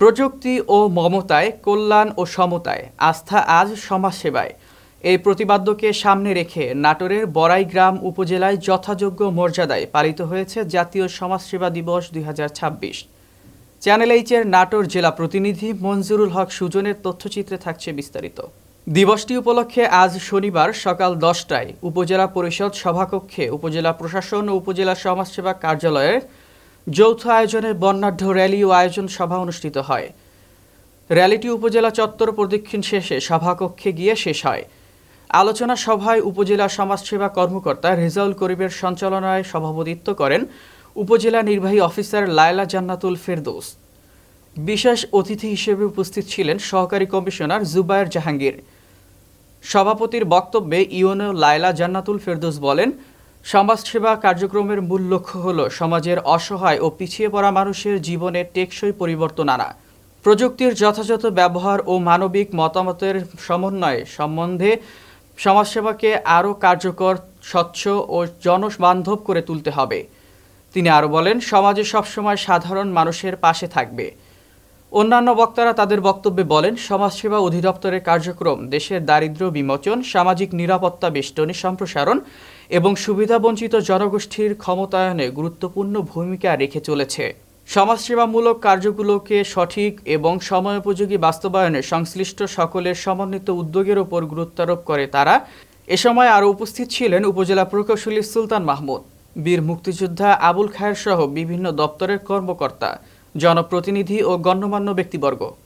প্রযুক্তি ও মমতায়, কল্যাণ ও সমতায়, আস্থা আজ সমাজসেবায়। এই প্রতিবাদ্যকে সামনে রেখে নাটোরের বড়াইগ্রাম উপজেলায় যথাযোগ্য মর্যাদায় পালিত হয়েছে জাতীয় সমাজসেবা দিবস দুই চ্যানেল এইচের নাটোর জেলা প্রতিনিধি মঞ্জুরুল হক সুজনের তথ্যচিত্রে থাকছে বিস্তারিত। দিবসটি উপলক্ষে আজ শনিবার সকাল দশটায় উপজেলা পরিষদ সভাকক্ষে উপজেলা প্রশাসন ও উপজেলা সমাজসেবা কার্যালয়ের যৌথ আয়োজনে বর্ণাঢ্য র্যালি ও আয়োজন সভা অনুষ্ঠিত হয়। র্যালিটি উপজেলা চত্বর প্রদক্ষিণ শেষে সভাকক্ষে গিয়ে শেষ হয়। আলোচনা সভায় উপজেলা সমাজসেবা কর্মকর্তা রেজাউল করিমের সঞ্চালনায় সভাপতিত্ব করেন উপজেলা নির্বাহী অফিসার লায়লা জান্নাতুল ফেরদৌস। বিশেষ অতিথি হিসেবে উপস্থিত ছিলেন সহকারী কমিশনার জুবায়ের জাহাঙ্গীর। সভাপতির বক্তব্যে ইউনো লায়লা জান্নাতুল ফেরদৌস বলেন সমাজসেবা কার্যক্রমের মূল লক্ষ্য হল সমাজের অসহায় ও পিছিয়ে পড়া মানুষের জীবনে টেকসই পরিবর্তন আনা। প্রযুক্তির যথাযথ ব্যবহার ও মানবিক মতামতের সমন্বয় সম্বন্ধে সমাজসেবাকে আরও কার্যকর, স্বচ্ছ ও জনবান্ধব করে তুলতে হবে। তিনি আরও বলেন, সমাজে সবসময় সাধারণ মানুষের পাশে থাকবে। অন্যান্য বক্তারা তাদের বক্তব্যে বলেন, সমাজসেবা অধিদপ্তরের কার্যক্রম, দেশের দারিদ্র্য বিমোচন, সামাজিক নিরাপত্তা বেষ্টনী সম্প্রসারণ এবং সুবিধাবঞ্চিত জনগোষ্ঠীর ক্ষমতায়নে গুরুত্বপূর্ণ ভূমিকা রেখে চলেছে। সমাজসেবামূলক কার্যগুলোকে সঠিক এবং সময়োপযোগী বাস্তবায়নে সংশ্লিষ্ট সকলের সমন্বিত উদ্যোগের ওপর গুরুত্বারোপ করে তারা এ সময় আরও উপস্থিত ছিলেন উপজেলা প্রকৌশলী সুলতান মাহমুদ, বীর মুক্তিযোদ্ধা আবুল খায়ের সহ বিভিন্ন দপ্তরের কর্মকর্তা, জনপ্রতিনিধি ও গণ্যমান্য ব্যক্তিবর্গ।